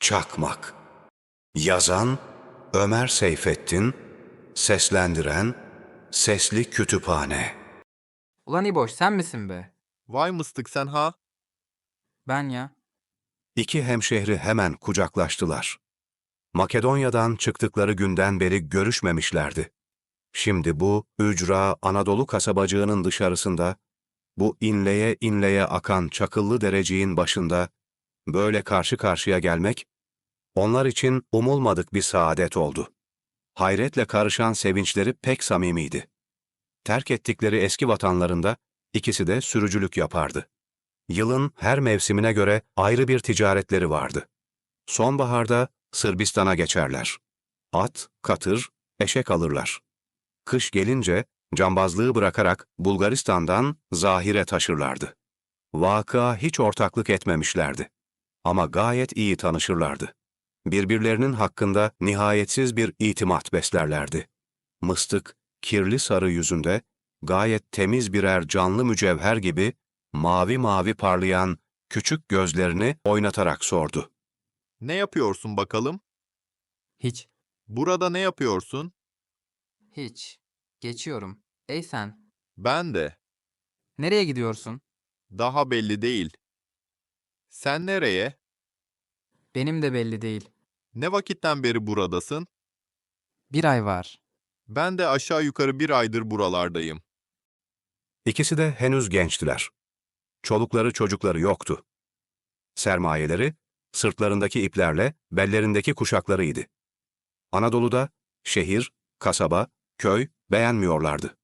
Çakmak Yazan Ömer Seyfettin Seslendiren Sesli Kütüphane Ulan İboş sen misin be? Vay mıstık sen ha? Ben ya. İki hemşehri hemen kucaklaştılar. Makedonya'dan çıktıkları günden beri görüşmemişlerdi. Şimdi bu ücra Anadolu kasabacığının dışarısında, bu inleye inleye akan çakıllı dereciğin başında böyle karşı karşıya gelmek, onlar için umulmadık bir saadet oldu. Hayretle karışan sevinçleri pek samimiydi. Terk ettikleri eski vatanlarında ikisi de sürücülük yapardı. Yılın her mevsimine göre ayrı bir ticaretleri vardı. Sonbaharda Sırbistan'a geçerler. At, katır, eşek alırlar. Kış gelince cambazlığı bırakarak Bulgaristan'dan Zahir'e taşırlardı. Vakıa hiç ortaklık etmemişlerdi. Ama gayet iyi tanışırlardı. Birbirlerinin hakkında nihayetsiz bir itimat beslerlerdi. Mıstık, kirli sarı yüzünde, gayet temiz birer canlı mücevher gibi mavi mavi parlayan küçük gözlerini oynatarak sordu. Ne yapıyorsun bakalım? Hiç. Burada ne yapıyorsun? Hiç. Geçiyorum. Ey sen. Ben de. Nereye gidiyorsun? Daha belli değil. Sen nereye? Benim de belli değil. Ne vakitten beri buradasın? Bir ay var. Ben de aşağı yukarı bir aydır buralardayım. İkisi de henüz gençtiler. Çolukları çocukları yoktu. Sermayeleri, sırtlarındaki iplerle bellerindeki kuşaklarıydı. Anadolu'da şehir, kasaba, köy beğenmiyorlardı.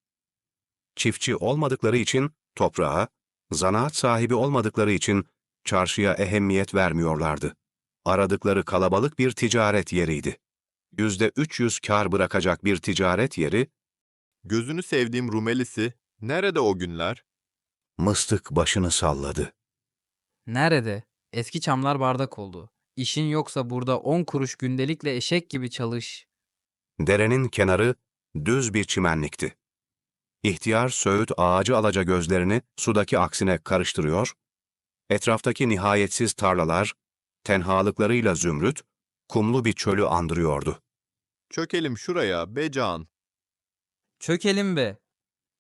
Çiftçi olmadıkları için toprağa, zanaat sahibi olmadıkları için çarşıya ehemmiyet vermiyorlardı. Aradıkları kalabalık bir ticaret yeriydi. Yüzde 300 kar bırakacak bir ticaret yeri, Gözünü sevdiğim Rumelisi, nerede o günler? mıstık başını salladı. Nerede? Eski çamlar bardak oldu. İşin yoksa burada on kuruş gündelikle eşek gibi çalış. Derenin kenarı düz bir çimenlikti. İhtiyar Söğüt ağacı alaca gözlerini sudaki aksine karıştırıyor, etraftaki nihayetsiz tarlalar, tenhalıklarıyla zümrüt, kumlu bir çölü andırıyordu. Çökelim şuraya Becan. Çökelim be.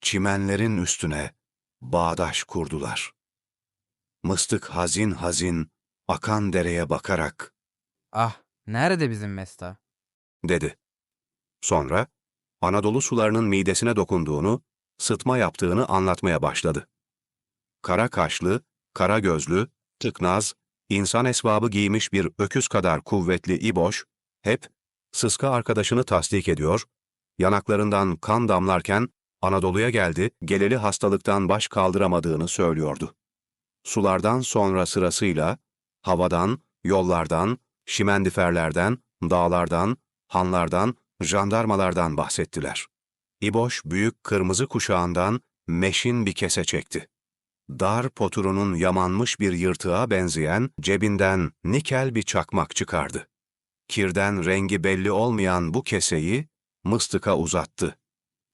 Çimenlerin üstüne bağdaş kurdular. Mıstık hazin hazin akan dereye bakarak Ah, nerede bizim Mesta? dedi. Sonra Anadolu sularının midesine dokunduğunu, sıtma yaptığını anlatmaya başladı. Kara kaşlı, kara gözlü, tıknaz, insan esvabı giymiş bir öküz kadar kuvvetli İboş, hep sıska arkadaşını tasdik ediyor, yanaklarından kan damlarken Anadolu'ya geldi, geleli hastalıktan baş kaldıramadığını söylüyordu. Sulardan sonra sırasıyla havadan, yollardan, şimendiferlerden, dağlardan, hanlardan, jandarmalardan bahsettiler. İboş büyük kırmızı kuşağından meşin bir kese çekti. Dar poturunun yamanmış bir yırtığa benzeyen cebinden nikel bir çakmak çıkardı. Kirden rengi belli olmayan bu keseyi mıstıka uzattı.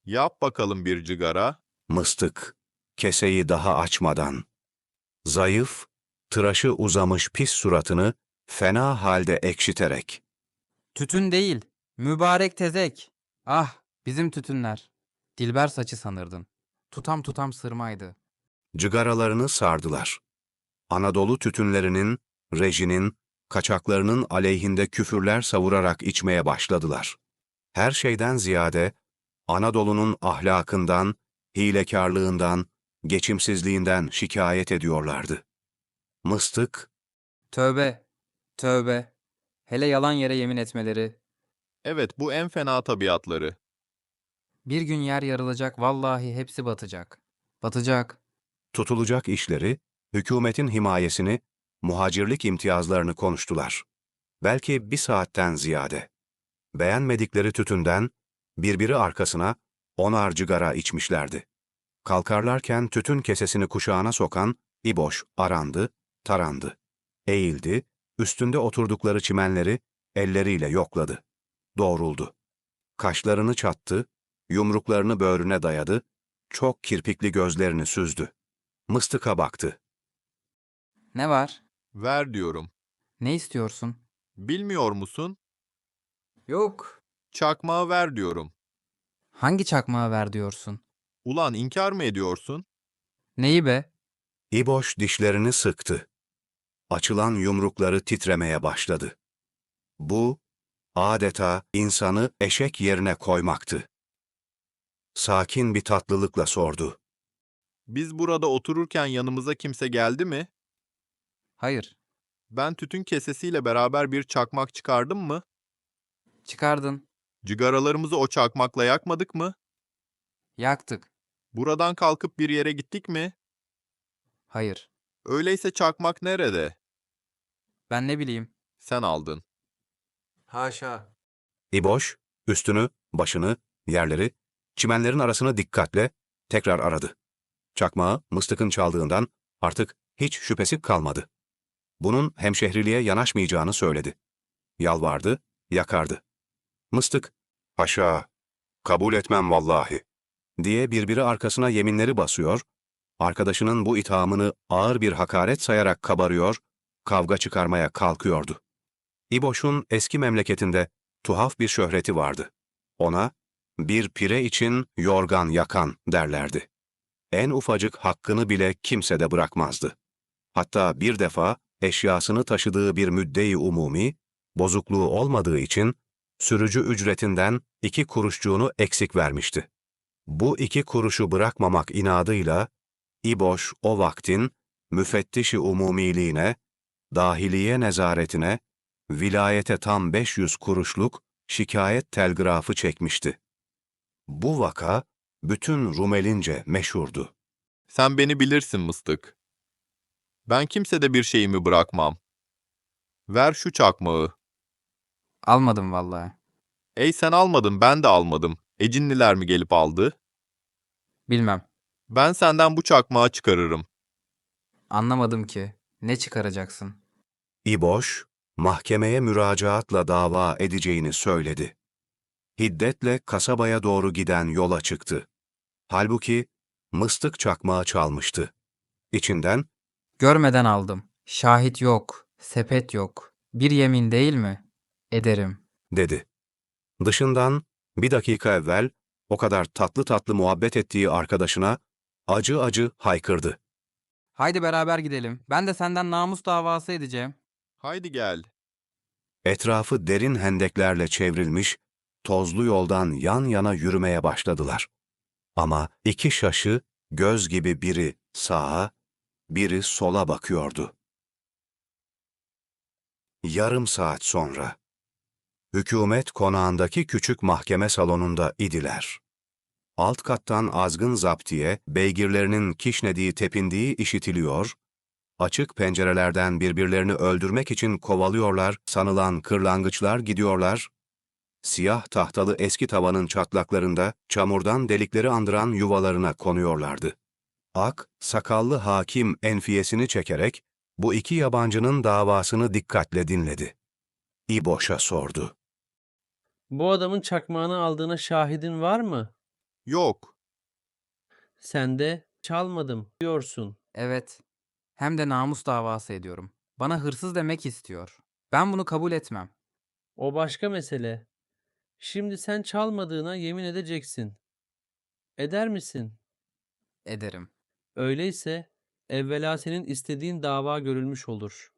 Yap bakalım bir cigara. Mıstık, keseyi daha açmadan. Zayıf, tıraşı uzamış pis suratını fena halde ekşiterek. Tütün değil. Mübarek tezek. Ah, bizim tütünler. Dilber saçı sanırdın. Tutam tutam sırmaydı. Cigaralarını sardılar. Anadolu tütünlerinin, rejinin, kaçaklarının aleyhinde küfürler savurarak içmeye başladılar. Her şeyden ziyade Anadolu'nun ahlakından, hilekarlığından, geçimsizliğinden şikayet ediyorlardı. Mıstık, Tövbe, tövbe. Hele yalan yere yemin etmeleri. Evet bu en fena tabiatları. Bir gün yer yarılacak vallahi hepsi batacak. Batacak. Tutulacak işleri, hükümetin himayesini, muhacirlik imtiyazlarını konuştular. Belki bir saatten ziyade. Beğenmedikleri tütünden, birbiri arkasına onar cigara içmişlerdi. Kalkarlarken tütün kesesini kuşağına sokan İboş arandı, tarandı. Eğildi, üstünde oturdukları çimenleri elleriyle yokladı. Doğruldu. Kaşlarını çattı, yumruklarını böğrüne dayadı, çok kirpikli gözlerini süzdü. Mıstıka baktı. Ne var? Ver diyorum. Ne istiyorsun? Bilmiyor musun? Yok. Çakmağı ver diyorum. Hangi çakmağı ver diyorsun? Ulan inkar mı ediyorsun? Neyi be? İboş dişlerini sıktı. Açılan yumrukları titremeye başladı. Bu, adeta insanı eşek yerine koymaktı. Sakin bir tatlılıkla sordu. Biz burada otururken yanımıza kimse geldi mi? Hayır. Ben tütün kesesiyle beraber bir çakmak çıkardım mı? Çıkardın. Cigaralarımızı o çakmakla yakmadık mı? Yaktık. Buradan kalkıp bir yere gittik mi? Hayır. Öyleyse çakmak nerede? Ben ne bileyim. Sen aldın. Haşa. İboş, üstünü, başını, yerleri, çimenlerin arasını dikkatle tekrar aradı. Çakmağı mıstıkın çaldığından artık hiç şüphesi kalmadı. Bunun hemşehriliğe yanaşmayacağını söyledi. Yalvardı, yakardı. Mıstık, haşa, kabul etmem vallahi, diye birbiri arkasına yeminleri basıyor, arkadaşının bu ithamını ağır bir hakaret sayarak kabarıyor, kavga çıkarmaya kalkıyordu. İboş'un eski memleketinde tuhaf bir şöhreti vardı. Ona bir pire için yorgan yakan derlerdi. En ufacık hakkını bile kimsede bırakmazdı. Hatta bir defa eşyasını taşıdığı bir müddeyi umumi, bozukluğu olmadığı için sürücü ücretinden iki kuruşçuğunu eksik vermişti. Bu iki kuruşu bırakmamak inadıyla İboş o vaktin müfettişi umumiliğine, dahiliye nezaretine, vilayete tam 500 kuruşluk şikayet telgrafı çekmişti. Bu vaka bütün Rumelince meşhurdu. Sen beni bilirsin mıstık. Ben kimsede bir şeyimi bırakmam. Ver şu çakmağı. Almadım vallahi. Ey sen almadın ben de almadım. Ecinliler mi gelip aldı? Bilmem. Ben senden bu çakmağı çıkarırım. Anlamadım ki. Ne çıkaracaksın? İboş, mahkemeye müracaatla dava edeceğini söyledi. Hiddetle kasabaya doğru giden yola çıktı. Halbuki mıstık çakmağı çalmıştı. İçinden Görmeden aldım. Şahit yok. Sepet yok. Bir yemin değil mi? Ederim. dedi. Dışından bir dakika evvel o kadar tatlı tatlı muhabbet ettiği arkadaşına acı acı haykırdı. Haydi beraber gidelim. Ben de senden namus davası edeceğim. Haydi gel. Etrafı derin hendeklerle çevrilmiş, tozlu yoldan yan yana yürümeye başladılar. Ama iki şaşı göz gibi biri sağa, biri sola bakıyordu. Yarım saat sonra hükümet konağındaki küçük mahkeme salonunda idiler. Alt kattan azgın zaptiye, beygirlerinin kişnediği tepindiği işitiliyor, açık pencerelerden birbirlerini öldürmek için kovalıyorlar, sanılan kırlangıçlar gidiyorlar, siyah tahtalı eski tavanın çatlaklarında çamurdan delikleri andıran yuvalarına konuyorlardı. Ak, sakallı hakim enfiyesini çekerek bu iki yabancının davasını dikkatle dinledi. İboş'a sordu. Bu adamın çakmağını aldığına şahidin var mı? Yok. Sen de çalmadım diyorsun. Evet. Hem de namus davası ediyorum. Bana hırsız demek istiyor. Ben bunu kabul etmem. O başka mesele. Şimdi sen çalmadığına yemin edeceksin. Eder misin? Ederim. Öyleyse evvela senin istediğin dava görülmüş olur.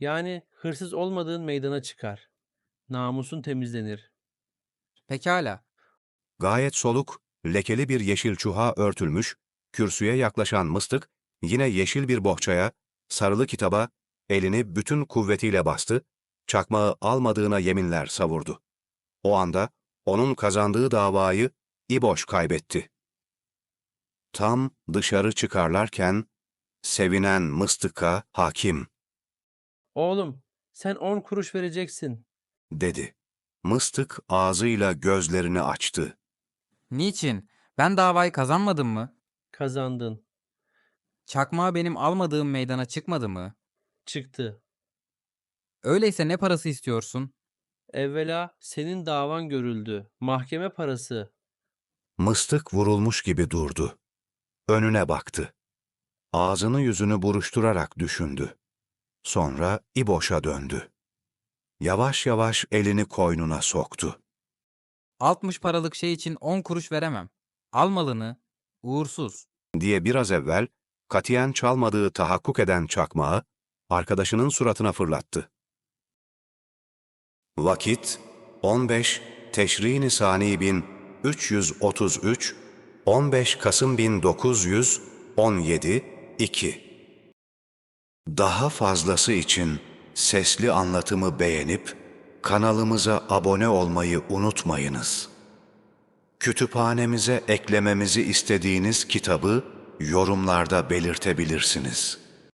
Yani hırsız olmadığın meydana çıkar. Namusun temizlenir. Pekala. Gayet soluk, lekeli bir yeşil çuha örtülmüş, kürsüye yaklaşan mıstık, yine yeşil bir bohçaya, sarılı kitaba, elini bütün kuvvetiyle bastı, çakmağı almadığına yeminler savurdu. O anda onun kazandığı davayı İboş kaybetti. Tam dışarı çıkarlarken, sevinen mıstıka hakim Oğlum, sen on kuruş vereceksin. dedi. Mıstık ağzıyla gözlerini açtı. Niçin? Ben davayı kazanmadım mı? Kazandın. Çakmağı benim almadığım meydana çıkmadı mı? Çıktı. Öyleyse ne parası istiyorsun? Evvela senin davan görüldü. Mahkeme parası. Mıstık vurulmuş gibi durdu. Önüne baktı. Ağzını yüzünü buruşturarak düşündü. Sonra İboş'a döndü. Yavaş yavaş elini koynuna soktu. 60 paralık şey için 10 kuruş veremem. Al malını. Uğursuz. diye biraz evvel katiyen çalmadığı tahakkuk eden çakmağı arkadaşının suratına fırlattı. Vakit 15 Teşrin-i Sani bin 333 15 Kasım 1917 2 Daha fazlası için sesli anlatımı beğenip kanalımıza abone olmayı unutmayınız. Kütüphanemize eklememizi istediğiniz kitabı yorumlarda belirtebilirsiniz.